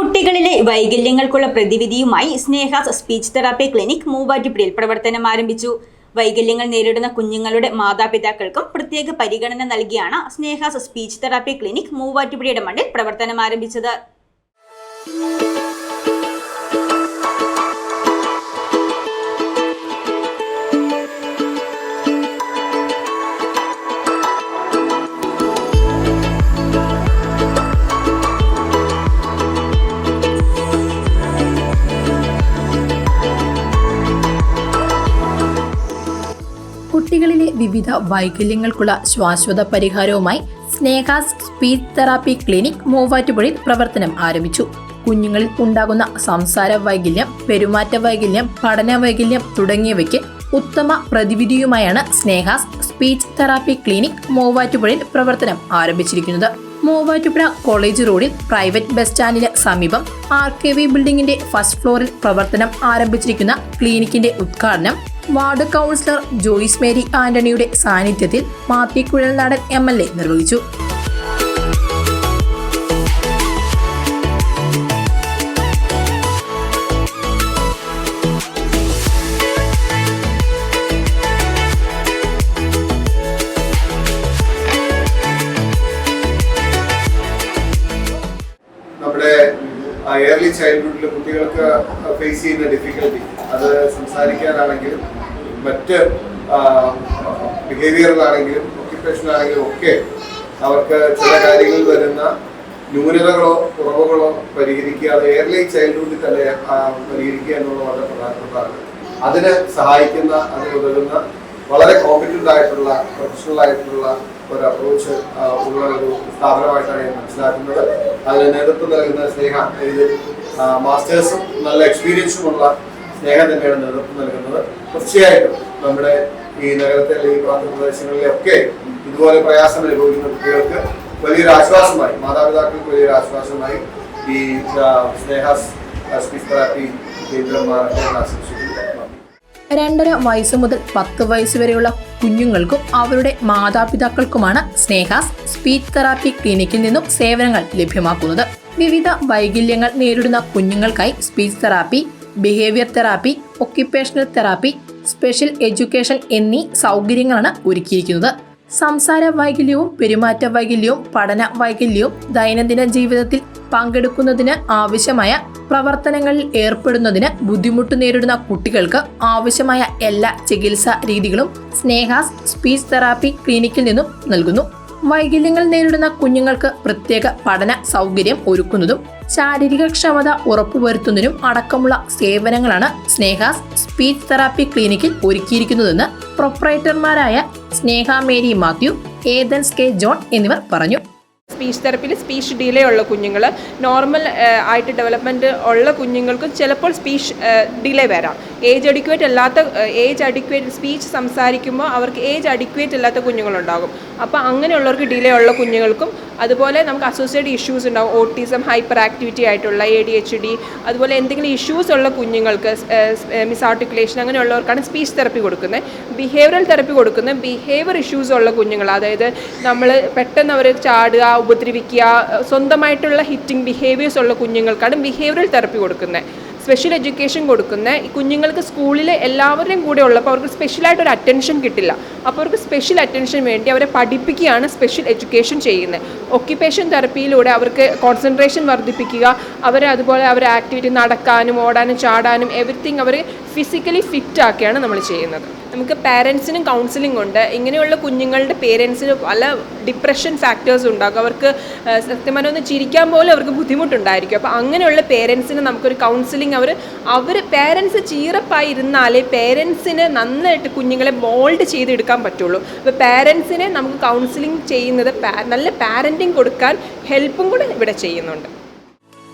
കുട്ടികളിലെ വൈകല്യങ്ങൾക്കുള്ള പ്രതിവിധിയുമായി സ്നേഹാസ് സ്പീച്ച് തെറാപ്പി ക്ലിനിക് മൂവാറ്റുപുഴയിൽ പ്രവർത്തനം ആരംഭിച്ചു. വൈകല്യങ്ങൾ നേരിടുന്ന കുഞ്ഞുങ്ങളുടെ മാതാപിതാക്കൾക്കും പ്രത്യേക പരിഗണന നൽകിയാണ് സ്നേഹാസ് സ്പീച്ച് തെറാപ്പി ക്ലിനിക് മൂവാറ്റുപുഴയുടെ മണ്ണിൽ പ്രവർത്തനം ആരംഭിച്ചത്. വിവിധ വൈകല്യങ്ങൾക്കുള്ള ശാശ്വത പരിഹാരവുമായി സ്നേഹ സ്പീച്ച് തെറാപ്പി ക്ലിനിക് മൂവാറ്റുപുഴയിൽ പ്രവർത്തനം ആരംഭിച്ചു. കുഞ്ഞുങ്ങളിൽ ഉണ്ടാകുന്ന സംസാര വൈകല്യം പെരുമാറ്റ വൈകല്യം പഠന വൈകല്യം തുടങ്ങിയവയ്ക്ക് ഉത്തമ പ്രതിവിധിയുമായാണ് സ്നേഹാസ് സ്പീച്ച് തെറാപ്പി ക്ലിനിക് മൂവാറ്റുപുഴയിൽ പ്രവർത്തനം ആരംഭിച്ചിരിക്കുന്നത്. മൂവാറ്റുപുഴ കോളേജ് റോഡിൽ പ്രൈവറ്റ് ബസ് സ്റ്റാൻഡിന് സമീപം ആർ കെ വി ബിൽഡിംഗിന്റെ ഫസ്റ്റ് ഫ്ലോറിൽ പ്രവർത്തനം ആരംഭിച്ചിരിക്കുന്ന ക്ലിനിക്കിന്റെ ഉദ്ഘാടനം വാർഡ് കൗൺസിലർ ജോയിസ് മേരി ആന്റണിയുടെ സാന്നിധ്യത്തിൽ Mathew Kuzhalnadan M L A നിർവഹിച്ചു. നമ്മുടെ ചൈൽഡ്ഹുഡിൽ കുട്ടികൾക്ക് ഫേസ് ചെയ്യുന്ന ഡിഫിക്കൽട്ടി അത് സംസാരിക്കാനാണെങ്കിലും മറ്റ് ബിഹേവിയറിലാണെങ്കിലും ഒക്യുപ്പേഷനാണെങ്കിലും ഒക്കെ അവർക്ക് ചില കാര്യങ്ങളിൽ വരുന്ന ന്യൂനതകളോ കുറവുകളോ പരിഹരിക്കുക അത് ഏർലി ചൈൽഡ്ഹുഡിൽ തന്നെ പരിഹരിക്കുക എന്നുള്ള വളരെ പ്രധാനപ്പെട്ടതാണ്. അതിന് സഹായിക്കുന്ന അതിന് ഉതകുന്ന വളരെ കോമ്പറ്റന്റ് ആയിട്ടുള്ള പ്രൊഫഷണൽ ആയിട്ടുള്ള ഒരു അപ്രോച്ച് ഉള്ള ഒരു സ്ഥാപനമായിട്ടാണ് ഞാൻ മനസ്സിലാക്കുന്നത്. അതിന് നേതൃത്വം നൽകുന്ന സ്നേഹ ഇത് മാസ്റ്റേഴ്സും നല്ല എക്സ്പീരിയൻസും ഉള്ള സ്നേഹം തന്നെയാണ് നേതൃത്വം നൽകുന്നത്. തീർച്ചയായിട്ടും നമ്മുടെ ഈ നഗരത്തിലെ ഈ പ്രാന്തപ്രദേശങ്ങളിലൊക്കെ ഇതുപോലെ പ്രയാസം അനുഭവിക്കുന്ന കുട്ടികൾക്ക് വലിയൊരു ആശ്വാസമായി മാതാപിതാക്കൾക്ക് വലിയൊരു ആശ്വാസമായി ഈ സ്നേഹ സ്പീച്ച് തെറാപ്പി കേന്ദ്രം രണ്ടര വയസ്സ് മുതൽ പത്ത് വയസ്സ് വരെയുള്ള കുഞ്ഞുങ്ങൾക്കും അവരുടെ മാതാപിതാക്കൾക്കുമാണ് സ്നേഹാസ് സ്പീച്ച് തെറാപ്പി ക്ലിനിക്കിൽ നിന്നും സേവനങ്ങൾ ലഭ്യമാക്കുന്നത്. വിവിധ വൈകല്യങ്ങൾ നേരിടുന്ന കുഞ്ഞുങ്ങൾക്കായി speech therapy behaviour therapy occupational therapy special education എന്നീ സൗകര്യങ്ങളാണ് ഒരുക്കിയിരിക്കുന്നത്. സംസാര വൈകല്യവും പെരുമാറ്റ വൈകല്യവും പഠന വൈകല്യവും ദൈനംദിന ജീവിതത്തിൽ പങ്കെടുക്കുന്നതിന് ആവശ്യമായ പ്രവർത്തനങ്ങളിൽ ഏർപ്പെടുന്നതിന് ബുദ്ധിമുട്ട് നേരിടുന്ന കുട്ടികൾക്ക് ആവശ്യമായ എല്ലാ ചികിത്സാ രീതികളും സ്നേഹാസ് സ്പീച്ച് തെറാപ്പി ക്ലിനിക്കിൽ നിന്നും നൽകുന്നു. വൈകല്യങ്ങൾ നേരിടുന്ന കുഞ്ഞുങ്ങൾക്ക് പ്രത്യേക പഠന സൗകര്യം ഒരുക്കുന്നതും ശാരീരിക ക്ഷമത ഉറപ്പുവരുത്തുന്നതിനും അടക്കമുള്ള സേവനങ്ങളാണ് സ്നേഹാസ് സ്പീച്ച് തെറാപ്പി ക്ലിനിക്കിൽ ഒരുക്കിയിരിക്കുന്നതെന്ന് പ്രൊപ്പറേറ്റർമാരായ Sneha Mary Mathew Athens K John എന്നിവർ പറഞ്ഞു. സ്പീച്ച് തെറപ്പിയിൽ സ്പീച്ച് ഡിലേ ഉള്ള കുഞ്ഞുങ്ങൾ നോർമൽ ആയിട്ട് ഡെവലപ്മെന്റ് ഉള്ള കുഞ്ഞുങ്ങൾക്കും ചിലപ്പോൾ സ്പീച്ച് ഡിലേ വരാം. ഏജ് അഡിക്വേറ്റ് അല്ലാത്ത ഏജ് അഡിക്വേറ്റ് സ്പീച്ച് സംസാരിക്കുമ്പോൾ അവർക്ക് ഏജ് അഡിക്വേറ്റ് അല്ലാത്ത കുഞ്ഞുങ്ങളുണ്ടാകും. അപ്പോൾ അങ്ങനെയുള്ളവർക്ക് ഡിലേ ഉള്ള കുഞ്ഞുങ്ങൾക്കും അതുപോലെ നമുക്ക് അസോസിയേറ്റ് ഇഷ്യൂസ് ഉണ്ടാകും. ഓട്ടിസം ഹൈപ്പർ ആക്ടിവിറ്റി ആയിട്ടുള്ള എ ഡി എച്ച് ഡി അതുപോലെ എന്തെങ്കിലും ഇഷ്യൂസ് ഉള്ള കുഞ്ഞുങ്ങൾക്ക് മിസ് ആർട്ടിക്കുലേഷൻ അങ്ങനെയുള്ളവർക്കാണ് സ്പീച്ച് തെറപ്പി കൊടുക്കുന്നത്. ബിഹേവിയറൽ തെറപ്പി കൊടുക്കുന്നത് ബിഹേവിയർ ഇഷ്യൂസ് ഉള്ള കുഞ്ഞുങ്ങൾ അതായത് നമ്മൾ പെട്ടെന്ന് അവർ ചാടുക ഉപദ്രവിക്കുക സ്വന്തമായിട്ടുള്ള ഹിറ്റിംഗ് ബിഹേവിയേഴ്സ് ഉള്ള കുഞ്ഞുങ്ങൾക്കാണ് ബിഹേവിയറൽ തെറപ്പി കൊടുക്കുന്നത്. സ്പെഷ്യൽ എഡ്യൂക്കേഷൻ കൊടുക്കുന്ന ഈ കുഞ്ഞുങ്ങൾക്ക് സ്കൂളിൽ എല്ലാവരുടെയും കൂടെ ഉള്ളപ്പോൾ അവർക്ക് സ്പെഷ്യലായിട്ട് ഒരു അറ്റൻഷൻ കിട്ടില്ല. അപ്പോൾ അവർക്ക് സ്പെഷ്യൽ അറ്റൻഷൻ വേണ്ടി അവരെ പഠിപ്പിക്കുകയാണ് സ്പെഷ്യൽ എഡ്യൂക്കേഷൻ ചെയ്യുന്നത്. ഒക്യുപ്പേഷൻ തെറപ്പിയിലൂടെ അവർക്ക് കോൺസെൻട്രേഷൻ വർദ്ധിപ്പിക്കുക അവരെ അതുപോലെ അവരെ ആക്ടിവിറ്റി നടക്കാനും ഓടാനും ചാടാനും എവറിത്തിങ് അവർ ഫിസിക്കലി ഫിറ്റ് ആക്കിയാണ് നമ്മൾ ചെയ്യുന്നത്. നമുക്ക് പാരൻസിനും കൗൺസിലിംഗ് ഉണ്ട്. ഇങ്ങനെയുള്ള കുഞ്ഞുങ്ങളുടെ പേരൻസിന് പല ഡിപ്രഷൻ ഫാക്ടേഴ്സ് ഉണ്ടാകും. അവർക്ക് സത്യം പറഞ്ഞാൽ ഒന്ന് ചിരിക്കാൻ പോലും അവർക്ക് ബുദ്ധിമുട്ടുണ്ടായിരിക്കും. അപ്പോൾ അങ്ങനെയുള്ള പേരൻസിന് നമുക്കൊരു കൗൺസിലിംഗ് അവർ അവർ പേരൻസ് ചീറപ്പായി ഇരുന്നാലേ പേരൻസിന് നന്നായിട്ട് കുഞ്ഞുങ്ങളെ മോൾഡ് ചെയ്തെടുക്കാൻ പറ്റുള്ളൂ. അപ്പോൾ പേരൻസിനെ നമുക്ക് കൗൺസിലിംഗ് ചെയ്യുന്നത് നല്ല പാരന്റിങ് കൊടുക്കാൻ ഹെൽപ്പും കൂടെ ഇവിടെ ചെയ്യുന്നുണ്ട്.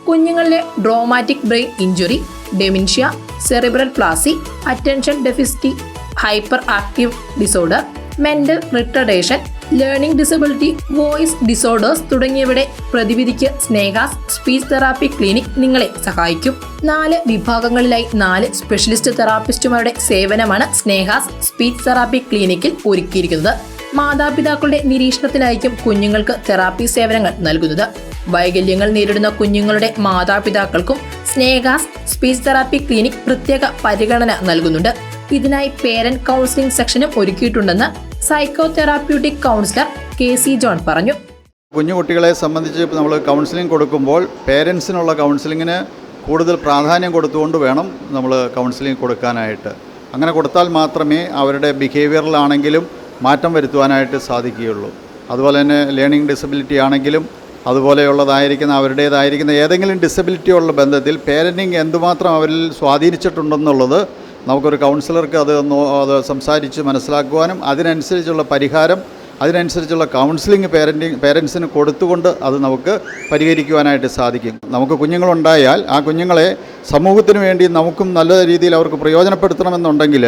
കുഞ്ഞുങ്ങളിലെ traumatic brain injury dementia cerebral palsy attention deficit hyper active disorder mental retardation learning disability voice disorders തുടങ്ങിയവയുടെ പ്രതിവിധിക്ക് സ്നേഹാസ് സ്പീച്ച് തെറാപ്പി ക്ലിനിക് നിങ്ങളെ സഹായിക്കും. നാല് വിഭാഗങ്ങളിലായി നാല് സ്പെഷ്യലിസ്റ്റ് തെറാപ്പിസ്റ്റുമാരുടെ സേവനമാണ് സ്നേഹാസ് സ്പീച്ച് തെറാപ്പി ക്ലിനിക്കിൽ ഒരുക്കിയിരിക്കുന്നത്. മാതാപിതാക്കളുടെ നിരീക്ഷണത്തിലായിരിക്കും കുഞ്ഞുങ്ങൾക്ക് തെറാപ്പി സേവനങ്ങൾ നൽകുന്നത്. വൈകല്യങ്ങൾ നേരിടുന്ന കുഞ്ഞുങ്ങളുടെ മാതാപിതാക്കൾക്കും സ്നേഹാസ് സ്പീച്ച് തെറാപ്പി ക്ലിനിക് പ്രത്യേക പരിഗണന നൽകുന്നുണ്ട്. ഇതിനായി പേരന്റ് കൗൺസിലിംഗ് സെക്ഷനും ഒരുക്കിയിട്ടുണ്ടെന്ന് psycho therapeutic counsellor K C John പറഞ്ഞു. കുഞ്ഞു കുട്ടികളെ സംബന്ധിച്ച് നമ്മൾ കൗൺസിലിംഗ് കൊടുക്കുമ്പോൾ പേരൻസിനുള്ള കൗൺസിലിങ്ങിന് കൂടുതൽ പ്രാധാന്യം കൊടുത്തുകൊണ്ട് വേണം നമ്മൾ കൗൺസിലിംഗ് കൊടുക്കാനായിട്ട്. അങ്ങനെ കൊടുത്താൽ മാത്രമേ അവരുടെ ബിഹേവിയറിലാണെങ്കിലും മാറ്റം വരുത്തുവാനായിട്ട് സാധിക്കുകയുള്ളൂ. അതുപോലെ തന്നെ ലേണിംഗ് ഡിസബിലിറ്റി ആണെങ്കിലും അതുപോലെയുള്ളതായിരിക്കുന്ന അവരുടേതായിരിക്കുന്ന ഏതെങ്കിലും ഡിസബിലിറ്റിയുള്ള ബന്ധത്തിൽ പേരന്റിങ് എന്തുമാത്രം അവരിൽ സ്വാധീനിച്ചിട്ടുണ്ടെന്നുള്ളത് നമുക്കൊരു കൗൺസിലർക്ക് അത് അത് സംസാരിച്ച് മനസ്സിലാക്കുവാനും അതിനനുസരിച്ചുള്ള പരിഹാരം അതിനനുസരിച്ചുള്ള കൗൺസിലിംഗ് പേരന്റിങ് പേരൻസിന് കൊടുത്തുകൊണ്ട് അത് നമുക്ക് പരിഹരിക്കുവാനായിട്ട് സാധിക്കും. നമുക്ക് കുഞ്ഞുങ്ങളുണ്ടായാൽ ആ കുഞ്ഞുങ്ങളെ സമൂഹത്തിന് വേണ്ടി നമുക്കും നല്ല രീതിയിൽ അവർക്ക് പ്രയോജനപ്പെടുത്തണമെന്നുണ്ടെങ്കിൽ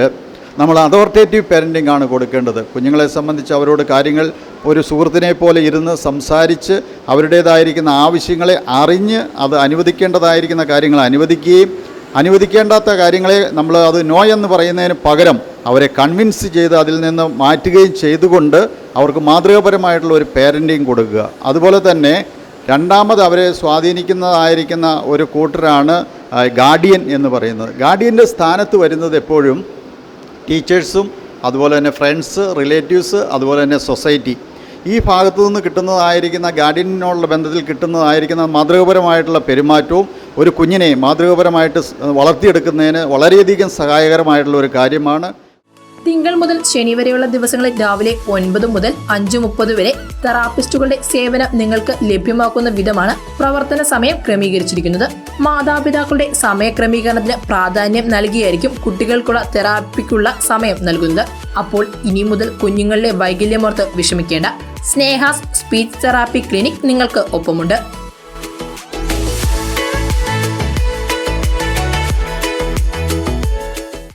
നമ്മൾ അതോറിറ്റേറ്റീവ് പേരന്റിംഗ് ആണ് കൊടുക്കേണ്ടത്. കുഞ്ഞുങ്ങളെ സംബന്ധിച്ച് അവരോട് കാര്യങ്ങൾ ഒരു സുഹൃത്തിനെ പോലെ ഇരുന്ന് സംസാരിച്ച് അവരുടേതായിരിക്കുന്ന ആവശ്യങ്ങളെ അറിഞ്ഞ് അത് അനുവദിക്കേണ്ടതായിരിക്കുന്ന കാര്യങ്ങൾ അനുവദിക്കുകയും അനുവദിക്കേണ്ടാത്ത കാര്യങ്ങളെ നമ്മൾ അത് നോ എന്ന് പറയുന്നതിന് പകരം അവരെ കൺവിൻസ് ചെയ്ത് അതിൽ നിന്ന് മാറ്റുകയും ചെയ്തുകൊണ്ട് അവർക്ക് മാതൃകാപരമായിട്ടുള്ള ഒരു പേരന്റിങ് കൊടുക്കുക. അതുപോലെ തന്നെ രണ്ടാമത് അവരെ സ്വാധീനിക്കുന്നതായിരിക്കുന്ന ഒരു കൂട്ടരാണ് ഗാർഡിയൻ എന്ന് പറയുന്നത്. ഗാർഡിയന്റെ സ്ഥാനത്ത് വരുന്നത് എപ്പോഴും ടീച്ചേഴ്സും അതുപോലെ തന്നെ ഫ്രണ്ട്സ് റിലേറ്റീവ്സ് അതുപോലെ തന്നെ സൊസൈറ്റി ഈ ഭാഗത്തു നിന്ന് കിട്ടുന്നതായിരിക്കുന്ന ഗാർഡിയനോടുള്ള ബന്ധത്തിൽ കിട്ടുന്നതായിരിക്കുന്ന മാതൃകപരമായിട്ടുള്ള പെരുമാറ്റവും ഒരു കുഞ്ഞിനെ മാതൃകാപരമായിട്ട് വളർത്തിയെടുക്കുന്നതിന് വളരെയധികം സഹായകരമായിട്ടുള്ള ഒരു കാര്യമാണ്. തിങ്കൾ മുതൽ ശനി വരെയുള്ള ദിവസങ്ങളിൽ രാവിലെ ഒൻപത് മുതൽ അഞ്ച് മുപ്പത് വരെ തെറാപ്പിസ്റ്റുകളുടെ സേവനം നിങ്ങൾക്ക് ലഭ്യമാക്കുന്ന വിധമാണ് പ്രവർത്തന സമയം ക്രമീകരിച്ചിരിക്കുന്നത്. മാതാപിതാക്കളുടെ സമയക്രമീകരണത്തിന് പ്രാധാന്യം നൽകിയായിരിക്കും കുട്ടികൾക്കുള്ള തെറാപ്പിക്കുള്ള സമയം നൽകുന്നത്. അപ്പോൾ ഇനി മുതൽ കുഞ്ഞുങ്ങളുടെ വൈകല്യമോർത്ത് വിഷമിക്കേണ്ട. സ്നേഹാസ് സ്പീച്ച് തെറാപ്പി ക്ലിനിക് നിങ്ങൾക്ക് ഒപ്പമുണ്ട്.